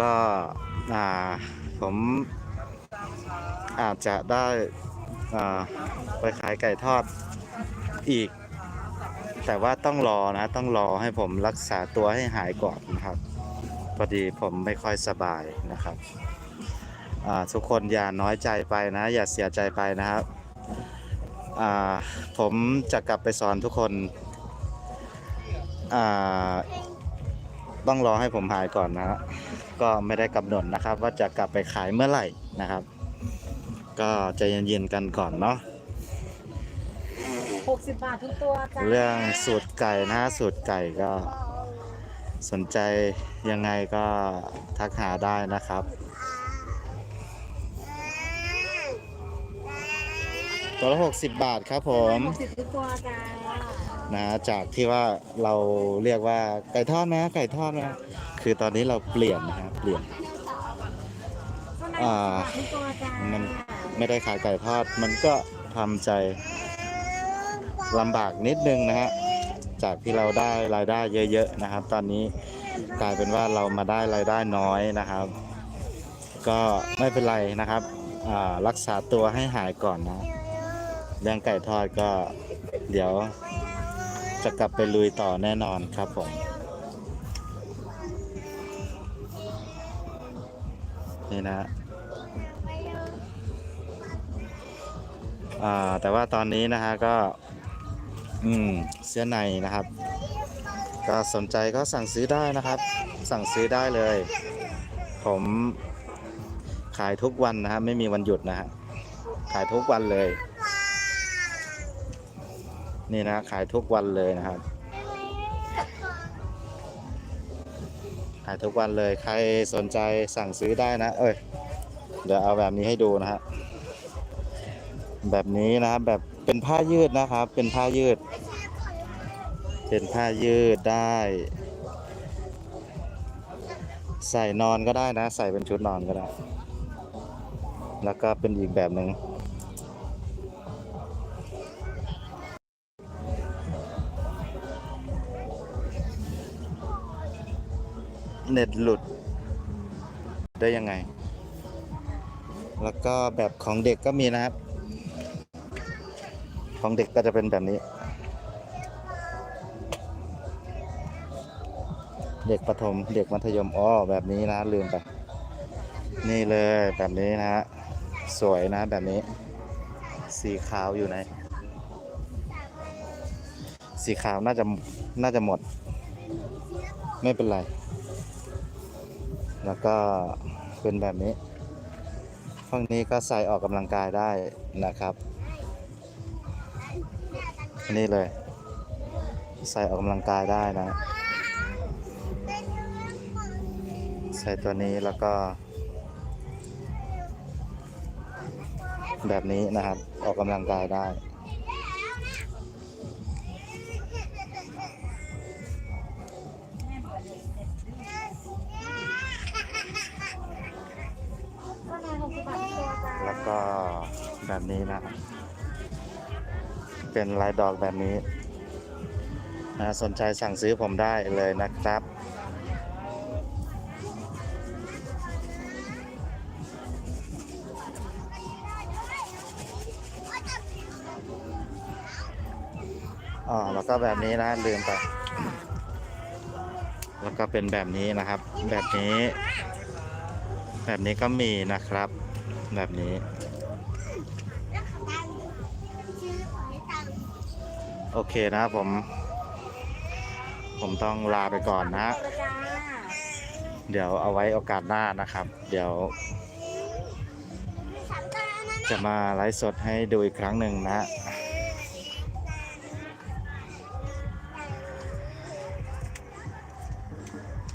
ก็อ่าผมอาจจะได้อ่าไปขายไก่ทอดอีก แต่ว่าต้องรอนะ ต้องรอให้ผมรักษาตัวให้หายก่อนนะครับพอดีผมไม่ค่อยสบายนะครับอ่าทุกคนอย่าน้อยใจไปนะ อย่าเสียใจไปนะครับอ่าผมจะกลับไปสอนทุกคนอ่า ต้องรอให้ผมหายก่อนนะฮะก็ไม่ได้กำหนดนะครับ ว่าจะกลับไปขายเมื่อไหร่นะครับ ก็ใจเย็นๆกันก่อนเนาะ60บาททุกตัวจ้าเรื่องสูตรไก่นะสูตรไก่ก็ สนใจยังไงก็ทักหาได้นะครับ ตัวละ60 บาทครับผม 60ทุกตัวจ้า นะจากที่ว่าเราเรียกว่าไก่ทอดนะไก่ทอดนะคือตอนนี้เราเปลี่ยนนะครับเปลี่ยนอ่ามันไม่ได้ขายไก่ทอดมันก็ทำใจลำบากนิดนึงนะฮะจากที่เราได้รายได้เยอะๆนะครับ ตอนนี้กลายเป็นว่าเรามาได้รายได้น้อยนะครับ ก็ไม่เป็นไรนะครับรักษาตัวให้หายก่อนนะเรื่องไก่ทอดก็เดี๋ยว จะกลับไปลุยต่อแน่นอนครับผมนี่นะอ่าแต่ว่าตอนนี้นะฮะก็ อืมเสื้อในนะครับ ก็สนใจก็สั่งซื้อได้นะครับ สั่งซื้อได้เลย ผมขายทุกวันนะฮะไม่มีวันหยุดนะฮะขายทุกวันเลย นี่นะขายทุกวันเลยนะครับ ขายทุกวันเลยใครสนใจสั่งซื้อได้นะ เอ้ยเดี๋ยวเอาแบบนี้ให้ดูนะฮะแบบนี้นะครับแบบเป็นผ้ายืดนะครับ เป็นผ้ายืด เป็นผ้ายืดได้ ใส่นอนก็ได้นะ ใส่เป็นชุดนอนก็ได้ แล้วก็เป็นอีกแบบหนึ่ง เน็ตหลุดได้ยังไง แล้วก็แบบของเด็กก็มีนะครับ ของเด็กก็จะเป็นแบบนี้ เด็กประถมเด็กมัธยมอ๋อแบบนี้นะลืมไป นี่เลยแบบนี้นะฮะสวยนะแบบนี้ สีขาวอยู่ไหนสีขาวน่าจะน่าจะหมด ไม่เป็นไร แล้วก็เป็นแบบนี้ฝั่งนี้ก็ใส่ออกกำลังกายได้นะครับนี่เลย ใส่ออกกำลังกายได้นะ ใส่ตัวนี้แล้วก็ แบบนี้นะครับออกกำลังกายได้ แบบนี้นะ เป็นลายดอกแบบนี้นะสนใจสั่งซื้อผมได้เลยนะครับ อ๋อ แล้วก็แบบนี้นะ ลืมไป แล้วก็เป็นแบบนี้นะครับ แบบนี้ แบบนี้ก็มีนะครับ แบบนี้ โอเคนะผม ผมต้องลาไปก่อนนะ เดี๋ยวเอาไว้โอกาสหน้านะครับ เดี๋ยว จะมาไลฟ์สดให้ดูอีกครั้งหนึ่งนะ